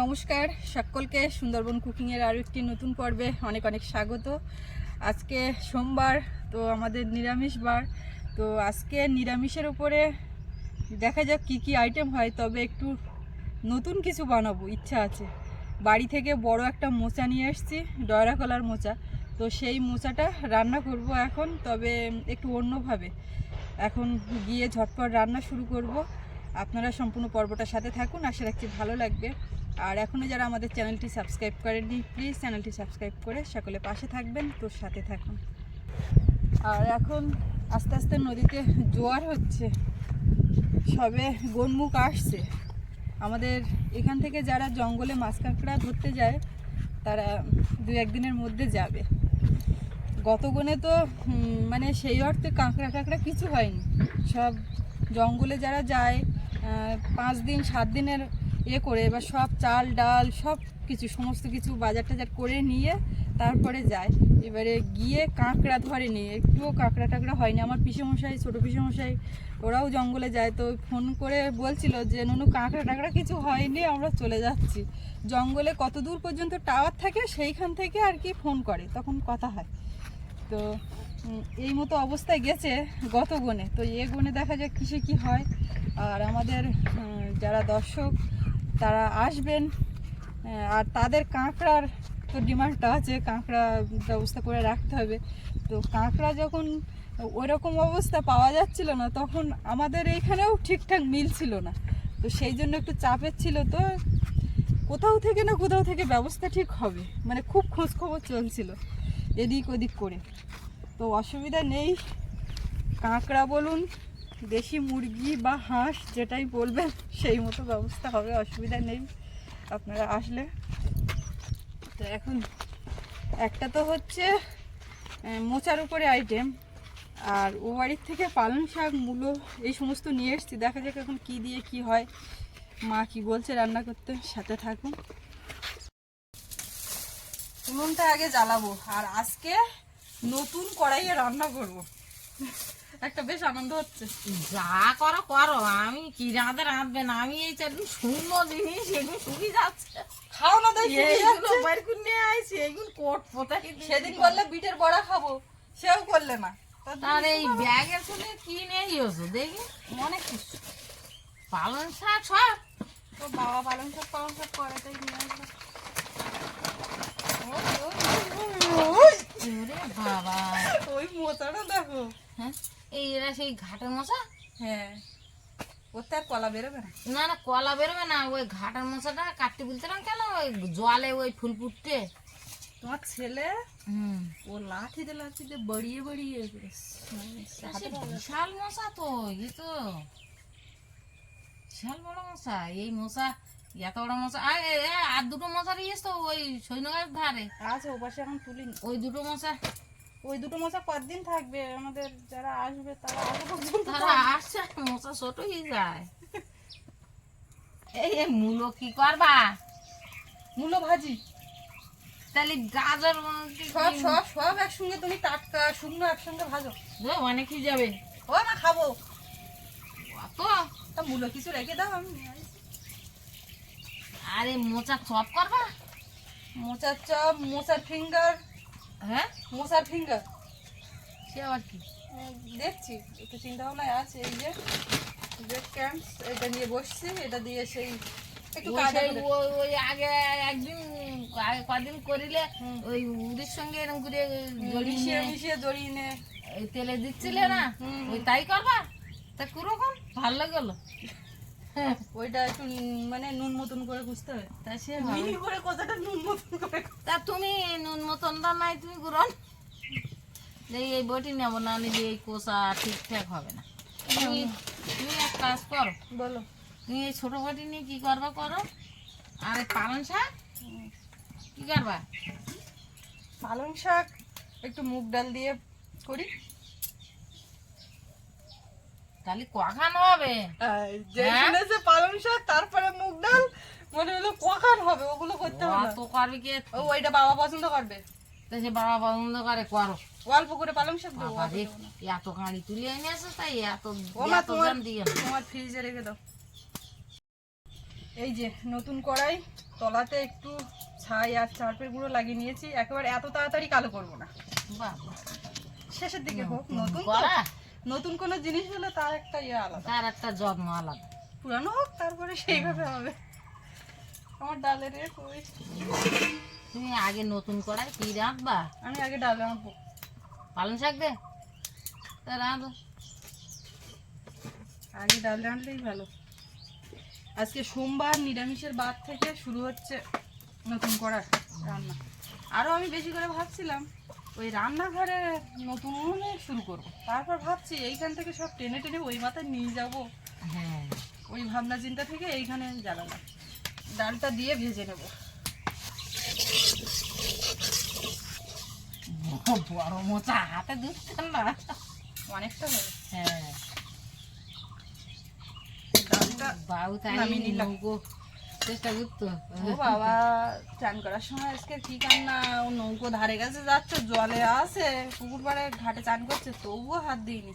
নমস্কার, সকলকে সুন্দরবন কুকিংয়ের আরও একটি নতুন পর্বে অনেক অনেক স্বাগত। আজকে সোমবার, তো আমাদের নিরামিষ বার। তো আজকে নিরামিষের উপরে দেখা যাক কি কি আইটেম হয়, তবে একটু নতুন কিছু বানাবো, ইচ্ছা আছে। বাড়ি থেকে বড় একটা মোচা নিয়ে এসেছি, ডয়রা কলার মোচা। তো সেই মোচাটা রান্না করব এখন, তবে একটু অন্যভাবে। এখন গিয়ে ঝটপট রান্না শুরু করব। আপনারা সম্পূর্ণ পর্বটার সাথে থাকুন, আশা রাখছি ভালো লাগবে। আর এখনও যারা আমাদের চ্যানেলটি সাবস্ক্রাইব করেননি প্লিজ চ্যানেলটি সাবস্ক্রাইব করে সকলে পাশে থাকবেন তো সাথে থাকুন। আর এখন আস্তে আস্তে নদীতে জোয়ার হচ্ছে। সবে গনমুখ আসছে। আমাদের এখান থেকে যারা জঙ্গলে মাছ কাঁকড়া ধরতে যায়, তারা দু একদিনের মধ্যে যাবে। গত গনে তো মানে সেই অর্থে কাঁকড়া কাঁকড়া কিছু হয়নি। সব জঙ্গলে যারা যায় পাঁচ দিন, সাত দিনের এ করে এবার সব চাল, ডাল সব কিছু সমস্ত কিছু বাজার টাজার করে নিয়ে তারপরে যায়। এবারে গিয়ে কাঁকড়া ধরেনি একটুও কাঁকড়া টাকড়া হয়নি। আমার পিসেমশাই, ছোটো পিসেমশাই, ওরাও জঙ্গলে যায়। তো ফোন করে বলছিল যে, নুনু, কাঁকড়া টাকড়া কিছু হয়নি, আমরা চলে যাচ্ছি। জঙ্গলে কত দূর পর্যন্ত টাওয়ার থাকে, সেইখান থেকে আর কি ফোন করে, তখন কথা হয়। তো এই মতো অবস্থায় গেছে গত গনে তো এ গনে দেখা যাক কিসে কি হয়। আর আমাদের যারা দর্শক তারা আসবেন আর তাদের কাঁকড়ার তো ডিমান্ডটা আছে, কাঁকড়া ব্যবস্থা করে রাখতে হবে। তো কাঁকড়া যখন ওইরকম অবস্থা পাওয়া যাচ্ছিল না, তখন আমাদের এইখানেও ঠিকঠাক মিল ছিল না। তো সেই জন্য একটু চাপের ছিল তো, কোথাও থেকে না কোথাও থেকে ব্যবস্থা ঠিক হবে। মানে খুব খোঁজখবর চলছিল, এদিক ওদিক করে। তো অসুবিধা নেই, কাঁকড়া বলুন দেশি মুরগি বা হাঁস যেটাই বলবেন, সেই মতো ব্যবস্থা হবে, অসুবিধা নেই, আপনারা আসলে। তো এখন একটা তো হচ্ছে মোচার উপরে আইটেম আর ও বাড়ির থেকে পালং শাক, মূলো, এই সমস্ত নিয়ে এসেছি। দেখা যাক এখন কি দিয়ে কি হয়, মা কি বলছে রান্না করতে, সাথে থাকুন। উনুনটা আগে জ্বালাবো, আর আজকে নতুন কড়াইয়ে রান্না করব। একটা বেশ আনন্দ হচ্ছে। যা করো করো। আমি কি রাঁধে রাঁধবে না আমি এই চারদিন শূন্য জিনিস এগুলো শুকিয়ে যাচ্ছে। খাও না বের করে নিয়ে আইছি এগুলো কোট পোতাই সেদিন বললে বিটের বড়া খাব সেও করলে না। এই ব্যাগের শুনে কি নেই ওষুধ দেখি? অনেক কিছু পালং শাক সব। তো বাবা পালং শাক পালং শাক করে তাই নিয়ে আসবে। বাবা। ওই মোচাটা দেখো। হ্যাঁ? এই এরা সেই ঘাটের মশা? হ্যাঁ। ওর তো আর কলা বেরোবে না। না না কলা বেরোবে না ওই ঘাটের মশাটা কাটতে বলছিলাম কেন? ওই জলে ওই ফুল ফুটতে। তোমার ছেলে? ও লাঠিতে লাঠিতে বাড়িয়ে বাড়িয়ে বেশ বিশাল মশা তো এই তো বিশাল বড় মশা। এই মশা এত বড় মশা। আর এ- এ, আর দুটো মশা দিয়েছ তো ওই সৈন্যগার ধারে? আছে ও পাশে এখন তুলিনি। ওই দুটো মশা। ওই দুটো মশা কতদিন থাকবে? আমাদের যারা আসবে তারা আগে পর্যন্ত তারা আসছে মশা ছোট হয়ে যায়। এই মূলো কি করবা? মূলো ভাজি। তাহলে গাজর সব সব সব একসঙ্গে তুমি টাটকা শুকনো একসঙ্গে ভাজো। এ, অনেক কি যাবে? ও না খাব। অত? তা মূলো কিছু রেখে দাও আমি আরে মোচা চপ করবা? মোচার চপ মোচার ফিঙ্গার হ্যাঁ? মোচার ফিঙ্গার সে আবার কি? দেখছি। একটু চিন্তা ভাবনায় আছে এই যে ব্রেড ক্যাম্পস এটা নিয়ে বসছি এটা দিয়ে সেই একটু ওই আগে একদিন কদিন করিলে ওই উড়ির সঙ্গে এরকম করে মিশিয়ে নিয়ে মিশিয়ে জড়িয়ে নে। তেলে দিচ্ছিলে না? ওই তাই করবা? তা কুরকম? ভালো গেল ওইটা একটু মানে নুন মতন করে বুঝতে হবে। তা সে মিহি করে কথাটা নুন মতন করে তা তুমি নুন মতনটা নাই তুমি গুরন। এই বটি নেব না নিলে এই কোষা ঠিকঠাক হবে না। তুমি তুমি এক কাজ করো। বলো। তুমি এই ছোট বটি নিয়ে কি করবা করো? আর পালং শাক? কি করবা? পালং শাক একটু মুগ ডাল দিয়ে করি। তাহলে কখানো হবে। যে হ্যাঁ? শুনেছে পালং শাক তারপরে মুগ ডাল মনে হলো কখন হবে ওগুলো করতে হবে অত করবে কে? ওইটা বাবা পছন্দ করবে। তা সে বাবা পছন্দ করে করো। অল্প করে পালং শাক দেবো এত কাঁড়ি তুলে এনে আসে তাই এত তোমার দিয়ে। তোমার ফ্রিজে রেখে দাও। এই যে নতুন কড়াই তলাতে একটু ছাই আর চারপের গুঁড়ো লাগিয়ে নিয়েছি একেবারে এত তাড়াতাড়ি কালো করব না। বাবা। শেষের দিকে হোক নতুন তো। নতুন কোনো জিনিস হলে তার একটা ইয়ে আলাদা। তার একটা যত্ন আলাদা। পুরানো হোক তারপরে সেইভাবে হবে। আমার ডালের কই? তুমি আগে নতুন করাই কি রাঁধবা? আমি আগে ডাল আনব। পালং শাক দে? তা রাঁধো। আগে ডাল রাঁধলেই ভালো। আজকে সোমবার নিরামিষের বাদ থেকে শুরু হচ্ছে নতুন করার রান্না। আরও আমি বেশি করে ভাবছিলাম ওই রান্নাঘরে নতুন শুরু করব। তারপর ভাবছি এইখান থেকে সব টেনে টেনে ওই মাথায় নিয়ে যাব। হ্যাঁ। ওই ভাবনা চিন্তা থেকে এইখানে জ্বালালাম। ডালটা দিয়ে ভেজে নেব। বড় মোচা হাতে দুধতেন না। অনেকটা হবে হ্যাঁ। ডালটা বাবু তাই নিলাম। নৌকো চেষ্টা করতো। ও বাবা চান করার সময় আজকে কি কান্না? ও নৌকো ধারে কাছে যাচ্ছে জলে আছে পুকুর পাড়ে ঘাটে চান করছে তবুও হাত দিইনি।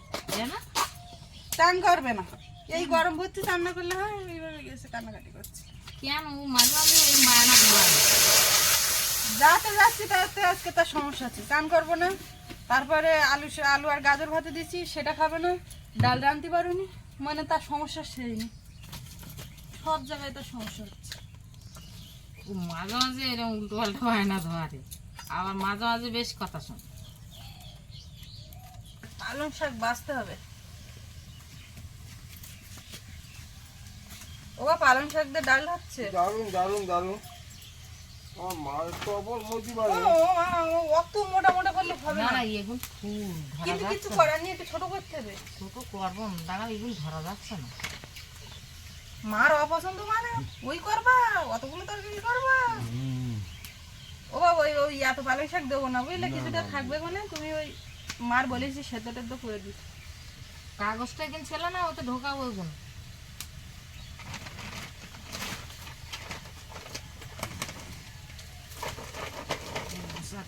না? চান করবে না। এই গরম ভর্তি চান না করলে হয় এইভাবে গেছে কান্নাকাটি করছে। কেন? ও মাঝে মাঝে ওই মায়না যাতে যাচ্ছি তাতে আজকে তার সমস্যা আছে। চান করব না। তারপরে আলু আলু আর গাজর ভাতে দিচ্ছি সেটা খাবে না। ডাল রাঁধতে পারুনি মানে তার সমস্যা সেই নেই। সব জায়গায় তার সমস্যা হচ্ছে। ও মাঝে মাঝে এরকম উল্টো পাল্টা বায়না ধরে আবার মাঝে মাঝে বেশ কথা শোন। পালং শাক বাঁচতে হবে। ও পালং শাক দিয়ে ডাল হচ্ছে। দারুণ দারুণ দারুণ তো অত মোটা মোটা করলে হবে না। না না ফুল ধরা কিন্তু কিছু করার নেই একটু ছোট করতে হবে। ছোট করব না দাঁড়া এগুলো ধরা যাচ্ছে না। মার অপছন্দ মানে? ওই করবা অতগুলো তরকারি করবা? ও বাবা ওই ওই এত পালং শাক দেবো না বুঝলে? কিছুটা থাকবে মানে তুমি ওই মার বলেছি সেদ্ধ টেদ্ধ করে দিই কাগজটা এখানে ছিল না ওতে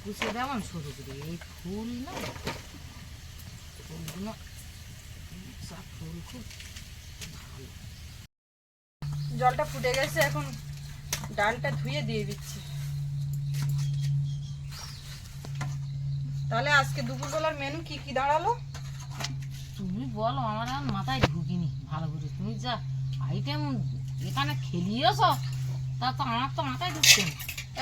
কুচিয়ে দেওয়ান শুরু করি। এই ফুল না ফুলগুলো ফুল খুব জলটা ফুটে গেছে এখন ডালটা ধুয়ে দিয়ে দিচ্ছি। তাহলে আজকে দুপুরবেলার মেনু কি কি দাঁড়াল? তুমি বলো আমার আর মাথায় ঢুকিনি ভালো করে। তুমি যা আইটেম এখানে খেলিয়েছ তা তো আমার তো মাথায় ঢুকছে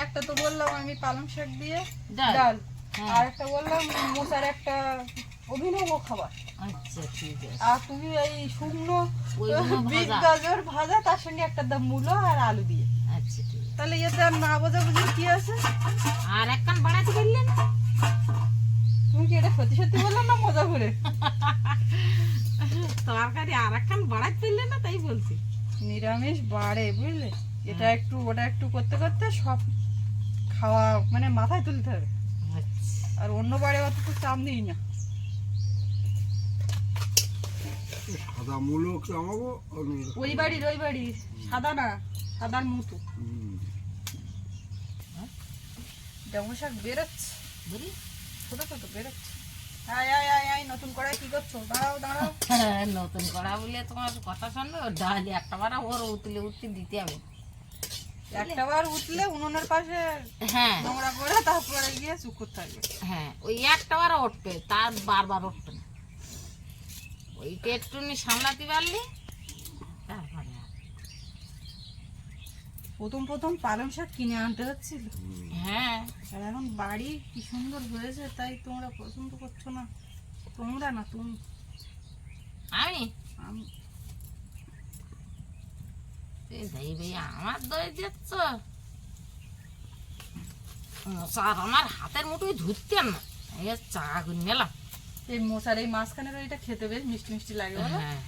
একটা তো বললাম আমি পালং শাক দিয়ে ডাল? হ্যাঁ। আর একটা বললাম মোচার একটা অভিনব খাবার। আচ্ছা ঠিক আছে। আর তুমি এই শুকনো বিট গাজর ভাজা তার সঙ্গে একটা দাম মূলো আর আলু দিয়ে। আচ্ছা ঠিক আছে। তাহলে এতে আর না বোঝা বুঝি কি আছে? আর এক কান বাড়াতে পারলে? না তুমি কি এটা সত্যি সত্যি বললাম না মজা করে? তরকারি আর এক কান বাড়াতে পারলে না তাই বলছি। নিরামিষ বাড়ে বুঝলে? এটা একটু ওটা একটু করতে করতে সব খাওয়া মানে মাথায় তুলতে হবে। আচ্ছা। আর অন্য বাড়ে অত তো চাপ দিই না। সাদা মূলো কামাবো ওই বাড়ির ওই বাড়ির। সাদা না সাদার মতো। ডেমো শাক বেরোচ্ছে। বুঝলি ছোট ছোট বেরোচ্ছে। আয় আয় আয় আয় নতুন কড়াই কি করছ? দাঁড়াও দাঁড়াও। নতুন করা বলে তোমার কথা শুনবে ডাল একটা বারা ওর উতলে উঠতে দিতে হবে। একটা বার উঠলে উনুনের পাশে হ্যাঁ। নোংরা করে তারপরে গিয়ে চুপ করতে হবে হ্যাঁ ওই একটা বার উঠবে তার বারবার উঠবে ওইটা একটু সামলাতে পারলি? তারপরে প্রথম প্রথম পালং শাক কিনে আনতে হচ্ছিল। হ্যাঁ। আর এখন বাড়ি কি সুন্দর হয়েছে তাই তোমরা পছন্দ করছ না। তোমরা না তুমি। আমি? আম- এই দেই ভাই আমার দই দিচ্ছ? আমার হাতের মুঠোই ধরতেন না। চা করে নিলাম এই মশার এই মাঝখানের ওইটা খেতে বেশ মিষ্টি মিষ্টি লাগে বলো। হ্যাঁ।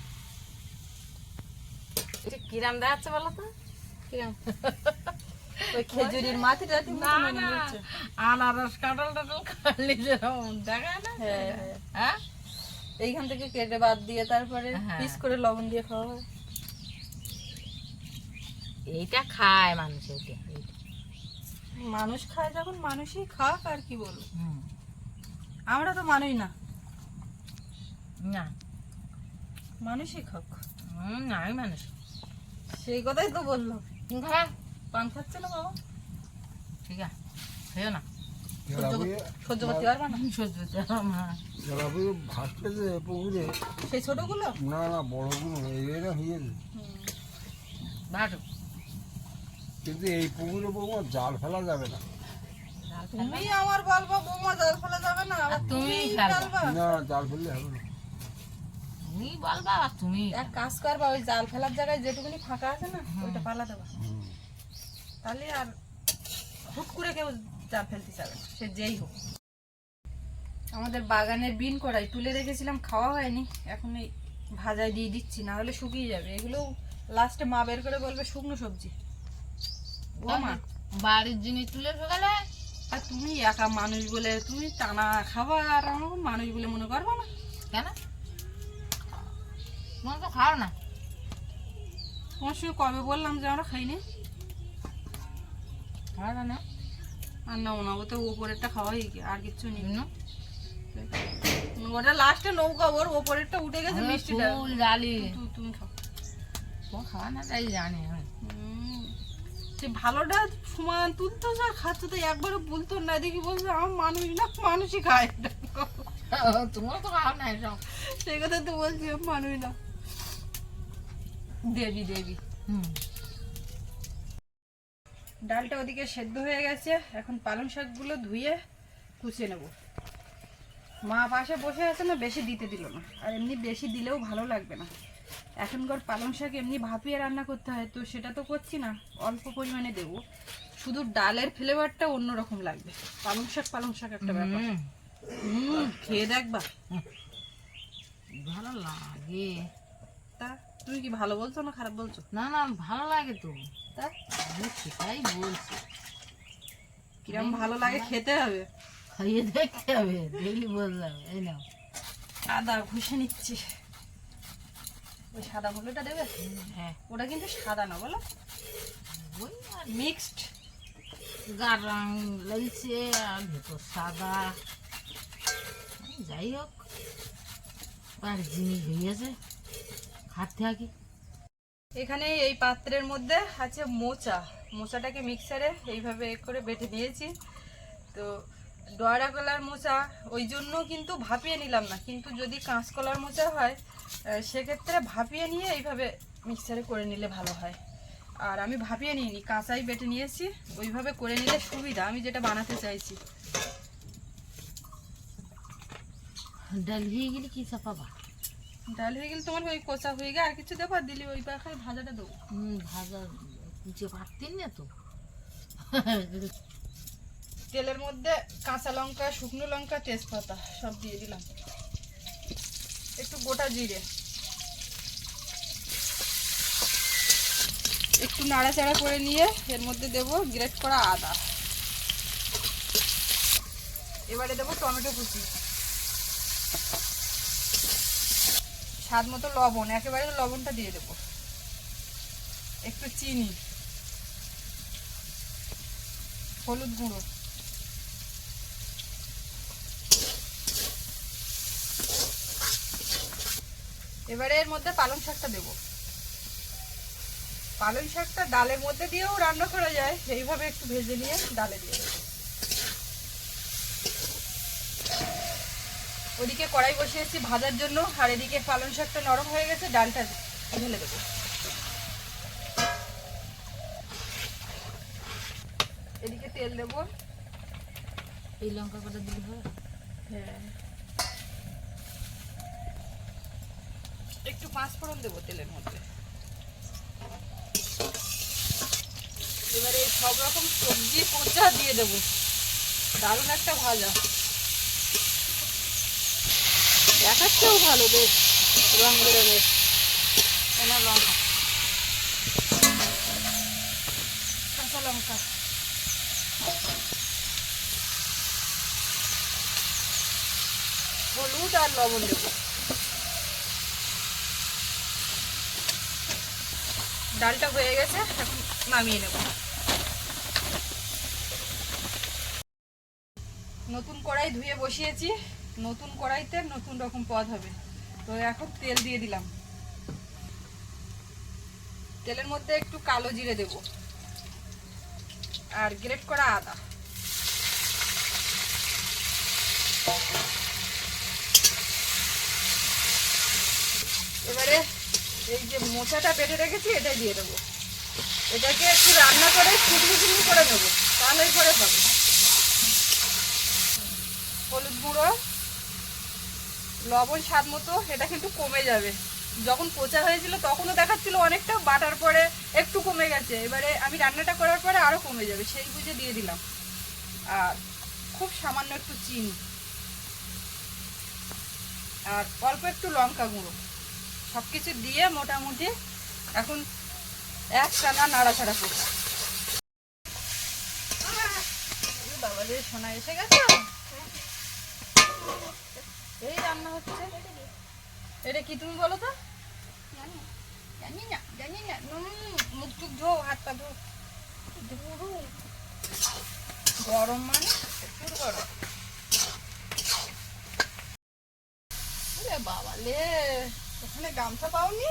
এটা কিরাম দেখাচ্ছে বলো তো? কিরম? ওই খেজুরির মাটিটা তুমি না মনে হচ্ছে। আনারস কাঁঠাল টাটাল খালি যেরকম দেখায় না? হ্যাঁ, হ্যাঁ। এইখান থেকে কেটে বাদ দিয়ে তারপরে। পিস করে লবণ দিয়ে খাওয়া হয়। এইটা খায় মানুষ এইটা। মানুষ খায় যখন মানুষই খাক আর কি বলব? আমরা তো মানুষ না। না। মানুষই খাক হুম, আমি মানুষ। সেই কথাই তো বললাম তুমি পান খাচ্ছে না বাবা? ঠিক আছে খেয়ে না। সহ্য করতে পারবা না? সহ্য করতে পারব না। ভাসতেছে পুকুরে সেই ছোটগুলো? না না বড়গুলো এরা হয়েছে কিন্তু এই পুকুরে বৌমা জাল ফেলা যাবে না। তুমি আমার বলব বৌমা জল ফেলা যাবে না তুমি না জাল ফেললে হবে না। তুমি বলবা আর তুমি এক কাজ করবা ওই জাল ফেলার জায়গায় যেটুকুনি ফাঁকা আছে না ওইটা পালা দেবা। তাহলে আর হুট করে কেউ জাল ফেলতে না, সে যেই হোক। আমাদের বাগানের বিন কড়াই তুলে রেখেছিলাম খাওয়া হয়নি। এখন এই ভাজায় দিয়ে দিচ্ছি না হলে শুকিয়ে যাবে। এগুলো লাস্টে মা বের করে বলবে শুকনো সবজি। ও মা। বাড়ির জিনিস তুলে সকালে আর তুমি একা মানুষ বলে তুমি টানা খাবা আর আমার মানুষ বলে মনে করব না। কেন? তো খাও না। তোমার সঙ্গে কবে বললাম যে আমরা না। আর না ওনাবো তো ওপরেরটা খাওয়া হয়ে আর কিচ্ছু নেই। না ওটা লাস্টে নৌকা ওর ওপরেরটা উঠে গেছে মিষ্টিটা। ডালি তুমি খাও। তোমার খাওয়া না তাই জানি। সে ভালোটা সমান তুলতো আর খাচ্ছে তো একবারও বলতো না দেখি বলছে আমার মানুষ না মানুষই খায়। তোমার তো খাও না এসব সেই কথা তো বলছি মানুষ না। দেবী দেবী। হুম। ডালটা ওদিকে সেদ্ধ হয়ে গেছে। এখন পালং শাকগুলো ধুয়ে কুচিয়ে নেব। মা পাশে বসে আছে না বেশি দিতে দিল না। আর এমনি বেশি দিলেও ভালো লাগবে না। এখনকার পালং শাক এমনি ভাপিয়ে রান্না করতে হয় তো সেটা তো করছি না। অল্প পরিমাণে দেবো। শুধু ডালের ফ্লেভারটা অন্যরকম লাগবে। পালং শাক পালং শাক একটা ব্যাপার। হুম, হুম খেয়ে দেখবা ভালো লাগে। তা তুমি কি ভালো বলছো না খারাপ বলছো? না না ভালো লাগে তো। সেটাই বলছি। কিরম ভালো লাগে খেতে হবে? খাইয়ে দেখতে হবে বোঝা যাবে এই নাও। আদা ঘষে নিচ্ছি। ওই সাদা হলুদটা দেবে? হ্যাঁ। ওটা কিন্তু সাদা না বলো। ওই আর মিক্সড গার রং লাগছে আর ভেতর সাদা। যাই হোক আর জিনিস হয়েছে খাতে থাকি এখানে এই পাত্রের মধ্যে আছে মোচা। মোচাটাকে মিক্সারে এইভাবে করে বেটে নিয়েছি। তো ডয়রা কলার মোচা ওই জন্য কিন্তু ভাপিয়ে নিলাম না। কিন্তু যদি কাঁচকলার মোচা হয় সেক্ষেত্রে ভাপিয়ে নিয়ে এইভাবে মিক্সারে করে নিলে ভালো হয়। আর আমি ভাপিয়ে নিইনি কাঁচাই বেটে নিয়েছি। ওইভাবে করে নিলে সুবিধা আমি যেটা বানাতে চাইছি। ডাল হয়ে গেলে কি চাপাবা? ডাল হয়ে গেলে তোমার ওই কোচা হয়ে গেলে আর কিছু দেবো? আর দিলি ওই পাখায় ভাজাটা দেবো। হুম ভাজা কুচে পারতেন না তো। তেলের মধ্যে কাঁচা লঙ্কা শুকনো লঙ্কা তেজপাতা সব দিয়ে দিলাম। একটু গোটা জিরে। একটু নাড়াচাড়া করে নিয়ে এর মধ্যে দেবো গ্রেট করা আদা। এবারে দেবো টমেটো কুচি। স্বাদ মতো লবণ, একেবারে লবণটা দিয়ে দেবো। একটু চিনি, হলুদ গুঁড়ো। এবারে এর মধ্যে পালং শাকটা দেব। পালং শাকটা ডালের মধ্যে দিয়েও রান্না করা যায়, এইভাবে একটু ভেজে নিয়ে ডালে দিয়ে ওদিকে কড়াই বসিয়েছি ভাজার জন্য আর এদিকে পালং শাকটা নরম হয়ে গেছে ডালটা ঢেলে দেবো। এদিকে তেল দেবো। এই লঙ্কা কটা দিলে হ্যাঁ। একটু পাঁচ ফোড়ন দেবো তেলের মধ্যে। এবারে সব রকম সবজি পোচা দিয়ে দেবো। দারুণ একটা ভাজা। দেখাচ্ছেও ভালো বেশ, রং বেরঙের। এনা লঙ্কা। কাঁচা লঙ্কা। হলুদ আর লবণ দেবো। ডালটা হয়ে গেছে, এখন নামিয়ে নেব। নতুন কড়াই ধুয়ে বসিয়েছি। নতুন কড়াইতে নতুন রকম পদ হবে। তো এখন তেল দিয়ে দিলাম। তেলের মধ্যে একটু কালো জিরে দেব। আর গ্রেট করা আদা। এবারে এই যে মোচাটা বেটে রেখেছি, এটাই দিয়ে দেবো। এটাকে একটু রান্না করে শুকনো শুকনো করে নেব, তাহলেই করে পাবে হলুদ গুঁড়ো লবণ স্বাদ মতো এটা কিন্তু কমে যাবে। যখন পোচা হয়েছিল তখনও দেখাচ্ছিল অনেকটা, বাটার পরে একটু কমে গেছে। এবারে আমি রান্নাটা করার পরে আরও কমে যাবে, সেই বুঝে দিয়ে দিলাম। আর খুব সামান্য একটু চিনি। আর অল্প একটু লঙ্কা গুঁড়ো। সব কিছু দিয়ে মোটামুটি এখন এক টানা নাড়াচাড়া করব। বাবা সোনা এসে গেছে? এই রান্না হচ্ছে। এটা কি তুমি বলো তো? জানি না জানি না। মুখ টুক ধো হাত পা ধো গরম মানে প্রচুর গরম। বাবা লে, ওখানে গামছা পাওনি?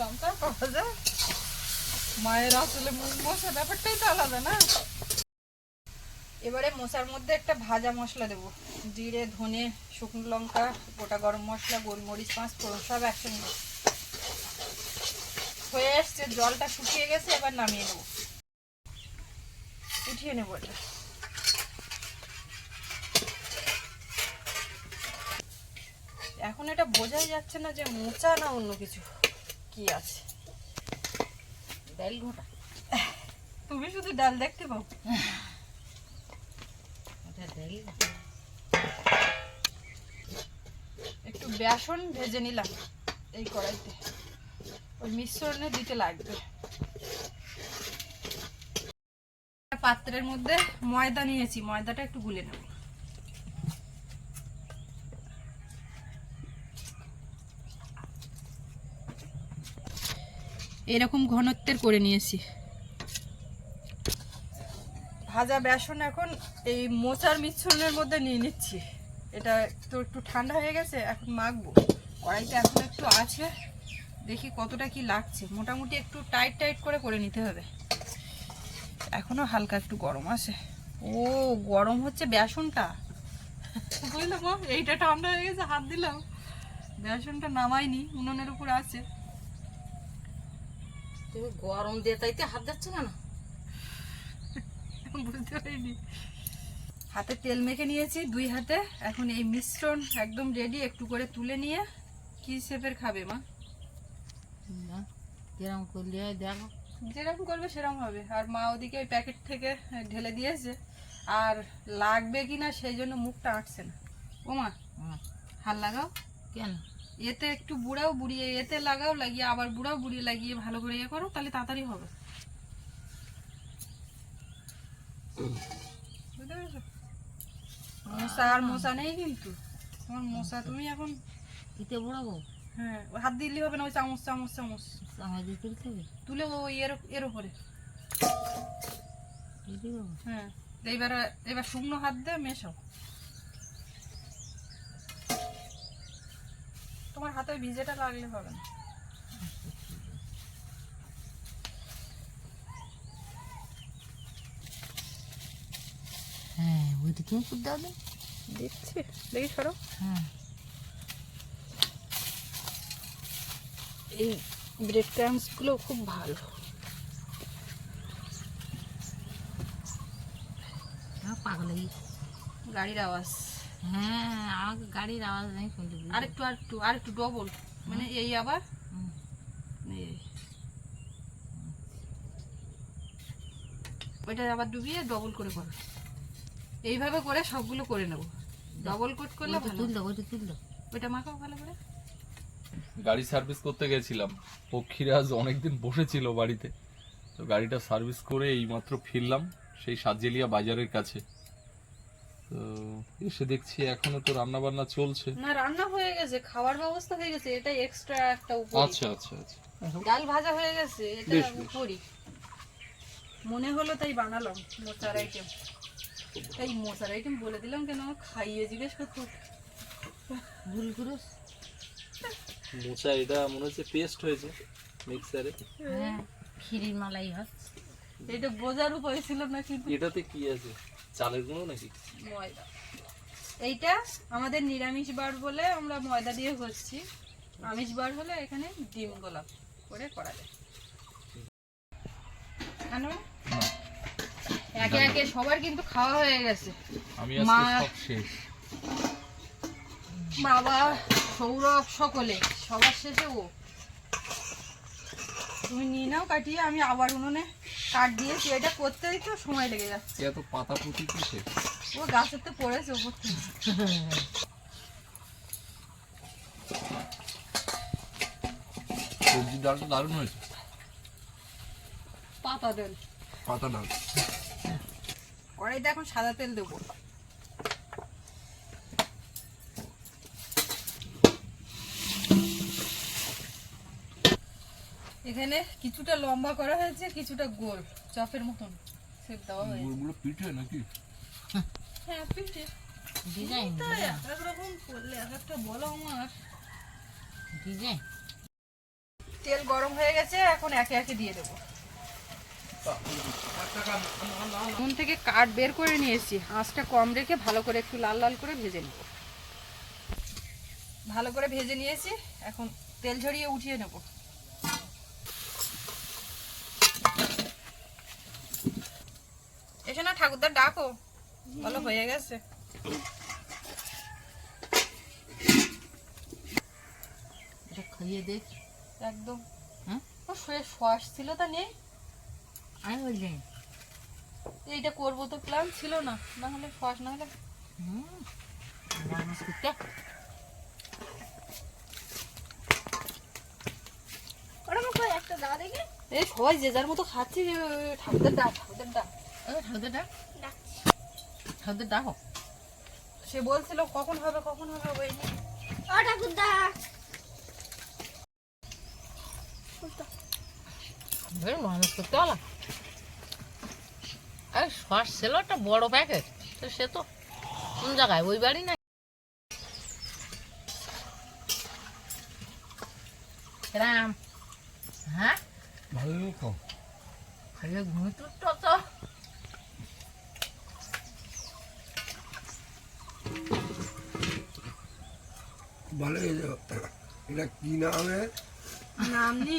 গামছা পাওয়া যায়? মায়ের আসলে মুখ ব্যাপারটাই তো আলাদা না? এবারে মশার মধ্যে একটা ভাজা মশলা দেবো। জিরে ধনে শুকনো লঙ্কা গোটা গরম মশলা গোলমরিচ পাঁচ ফোড়ন সব একসঙ্গে। হয়ে এসছে জলটা শুকিয়ে গেছে এবার নামিয়ে নেব। উঠিয়ে নেব এটা। এখন এটা বোঝাই যাচ্ছে না যে মোচা না অন্য কিছু। কি আছে? ডাল ঘোটা। তুমি শুধু ডাল দেখতে পাও? একটু বেসন ভেজে নিলাম এই কড়াইতে। ওই মিশ্রণে দিতে লাগবে। পাত্রের মধ্যে ময়দা নিয়েছি, ময়দাটা একটু গুলে নেব। এরকম ঘনত্বের করে নিয়েছি। ভাজা বেসন এখন এই মোচার মিশ্রণের মধ্যে নিয়ে নিচ্ছি। এটা তো একটু ঠান্ডা হয়ে গেছে এখন মাখবো। কড়াইতে এখন একটু আছে দেখি কতটা কি লাগছে। মোটামুটি একটু টাইট টাইট করে করে নিতে হবে। এখনও হালকা একটু গরম আছে। ও গরম হচ্ছে বেসনটা। বুঝলে মা এইটা ঠান্ডা হয়ে গেছে হাত দিলাম। বেসনটা নামাইনি উনুনের উপর আছে। তুমি গরম দিয়ে তাইতে হাত যাচ্ছে কেন বুঝতে পারিনি। হাতে তেল মেখে নিয়েছি দুই হাতে। এখন এই মিশ্রণ একদম রেডি একটু করে তুলে নিয়ে কি শেপের খাবে মা? কিরম করলে দেখো। যেরকম করবে সেরকম হবে। আর মা ওদিকে ওই প্যাকেট থেকে ঢেলে দিয়েছে। আর লাগবে কি না সেই জন্য মুখটা আঁটছে না। ও মা হাল লাগাও। কেন? এতে একটু বুড়াও বুড়িয়ে এতে লাগাও লাগিয়ে আবার বুড়াও বুড়িয়ে লাগিয়ে ভালো করে ইয়ে করো তাহলে তাড়াতাড়ি হবে বুঝতে পেরেছ মশা আর মশা নেই কিন্তু। তোমার মশা তুমি এখন ইতে বড়াবো হ্যাঁ হাত দিলেই হবে না ওই চামচ চামচ চামচ। আমার দিয়ে তুলতে হবে? তুলে ওই এর এর উপরে। হ্যাঁ এইবার এবার শুকনো হাত দিয়ে মেশাও। তোমার হাতে ভিজেটা লাগলে হবে না। হ্যাঁ দিচ্ছি। দেখি সরো। হ্যাঁ। এই ব্রেড ক্রামসগুলো খুব ভালো। পাগল গাড়ির আওয়াজ। হ্যাঁ আমাকে গাড়ির আওয়াজ নেই। আর একটু আর একটু আর একটু ডবল মানে এই আবার। ওইটা আবার ডুবিয়ে ডবল করে করো। এইভাবে করে সবগুলো করে নেব। ডবল কোট করলে ভালো। তুল দাও ওইটা তুল দাও ওইটা মাখাও ভালো করে। গাড়ি সার্ভিস করতে গেছিলাম। পক্ষীরাজ অনেকদিন বসেছিল বাড়িতে। তো গাড়িটা সার্ভিস করে এইমাত্র ফিরলাম সেই সাতজেলিয়া বাজারের কাছে। তো এসে দেখছি এখনও তো রান্না বান্না চলছে। না রান্না হয়ে গেছে খাওয়ার ব্যবস্থা হয়ে গেছে। এটা এক্সট্রা একটা উপরি। আচ্ছা আচ্ছা আচ্ছা। ডাল ভাজা হয়ে গেছে এটা। উপরি। মনে হলো তাই বানালাম মোচার আইটেম এই মোচার আইটেম বলে দিলাম কেন? খাইয়ে জিজ্ঞেস করতো ভুল করে মোচা এটা মনে হচ্ছে পেস্ট হয়েছে মিক্সারে হ্যাঁ ক্ষীরির মালাই হয়। এটা বোঝার উপায় ছিল না কিন্তু। এটাতে কি আছে? চালের গুঁড়ো নাকি? ময়দা। এইটা আমাদের নিরামিষ বার বলে আমরা ময়দা দিয়ে করছি। আমিষ বার হলে এখানে ডিম গোলাপ করে করা যায়। একে একে সবার কিন্তু খাওয়া হয়ে গেছে। আমি আজকে সব শেষ। বাবা সৌরভ সকলে সবার শেষে ও। তুমি নিয়ে নাও কাটিয়ে আমি আবার উনুনে কাট দিয়েছি। এটা করতেই তো সময় লেগে যাচ্ছে। এত পাতা পুঁতি কিসে? ও গাছের তো পড়েছে ওপর থেকে। সবজি ডালটা দারুণ হয়েছে। পাতা দেন পাতা ডাল। কড়াইতে এখন সাদা তেল দেবো। এখানে কিছুটা লম্বা করা হয়েছে কিছুটা গোল চপের মতন। সেপ দেওয়া হয়েছে। গুড়গুলো পিঠে নাকি? হ্যাঁ পিঠে। ডিজাইন তা এক এক রকম করলে এক একটা বলো আমার। ডিজাইন তেল গরম হয়ে গেছে এখন একে একে দিয়ে দেবো। নুন থেকে কাঠ বের করে নিয়েছি আঁচটা কম রেখে ভালো করে একটু লাল লাল করে ভেজে নেব। ভালো করে ভেজে নিয়েছি। এখন তেল ঝরিয়ে উঠিয়ে নেব। এসে না ঠাকুরদার ডাকো। বলো হয়ে গেছে। এটা খাইয়ে দেখ একদম। হ্যাঁ? ও শুয়ে শ্বাস ছিল তা নেই। আমি এইটা করব তো প্ল্যান ছিল না না হলে শ্বাস না হলে মানুষ করতে এই সবাই যে যার মতো খাচ্ছি যে ডাক ঠাকুরদার ডাক। ঠাকুরদের ডাক? ঠাকুরদের ডাকো। সে বলছিল কখন হবে কখন হবে ওই নিয়ে। বের মানুষ করতে হলো আরে সস ছিল একটা বড় প্যাকেট তো সে তো কোন জায়গায়? ওই বাড়ি না রাম। হ্যাঁ? ভালো খাও খাইলে ঘুমিয়ে তুলতো তো। ভালো এটা কি নামে নামনি।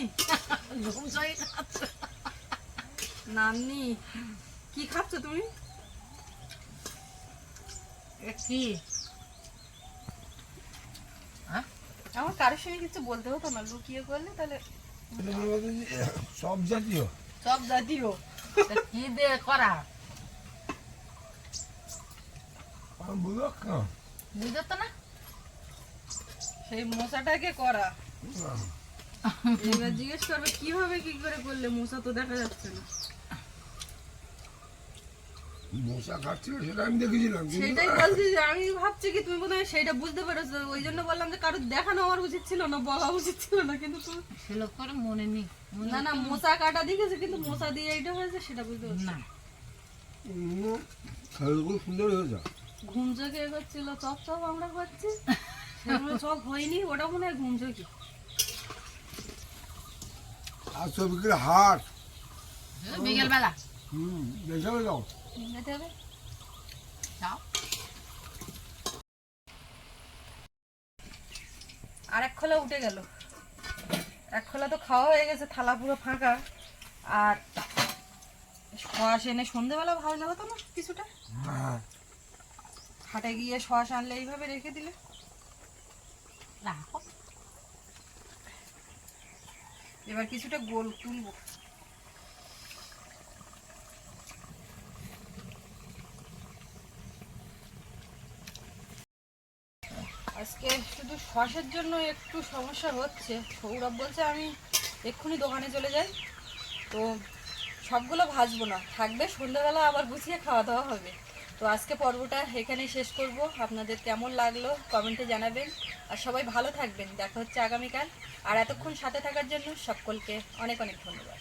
ঘুম সহি নামনি। কি খাচ্ছ তুমি? কি? হ্যাঁ? আমার কারোর সঙ্গে কিছু বলতে হতো না লুকিয়ে করলে তাহলে সব জাতীয়। সব জাতীয়। কি বুঝতে না? সেই মশাটাকে করা। এবার জিজ্ঞেস করবে কীভাবে কি করে করলে মশা তো দেখা যাচ্ছে না। মশা খাচ্ছিল সেটা আমি দেখেছিলাম সেটাই বলছি যে আমি ভাবছি কি তুমি বোধহয় সেইটা বুঝতে পেরেছ ওই জন্য বললাম যে কারোর দেখানো আমার উচিত ছিল না বলা উচিত ছিল না কিন্তু তুমি করে মনে নেই না না মশা কাটা দেখেছে কিন্তু মশা দিয়ে এইটা হয়েছে সেটা বুঝতে পারছি না। খুব সুন্দর হয়েছে। ঘুম চোখে এগোচ্ছিল চপ চপ আমরা করছি সেগুলো চপ হয়নি ওটা মনে হয় ঘুম চোখে। আর ছবিকে হাট। বিকেল বেলা হুম দেখে যাও হবে আর এক খোলা উঠে গেল। এক খোলা তো খাওয়া হয়ে গেছে থালা পুরো ফাঁকা। আর সস এনে সন্ধেবেলা ভালো হতো না কিছুটা? হাটে গিয়ে সস আনলে এইভাবে রেখে দিলে। রাখো। এবার কিছুটা গোল তুলবো। আজকে শুধু শ্বাসের জন্য একটু সমস্যা হচ্ছে। সৌরভ বলছে আমি এক্ষুনি দোকানে চলে যাই। তো সবগুলো ভাজবো না। থাকবে, সন্ধ্যাবেলা আবার গুছিয়ে খাওয়া দাওয়া হবে। তো আজকে পর্বটা এখানেই শেষ করব। আপনাদের কেমন লাগল কমেন্টে জানাবেন। আর সবাই ভালো থাকবেন। দেখা হচ্ছে আগামীকাল। আর এতক্ষণ সাথে থাকার জন্য সকলকে অনেক অনেক ধন্যবাদ।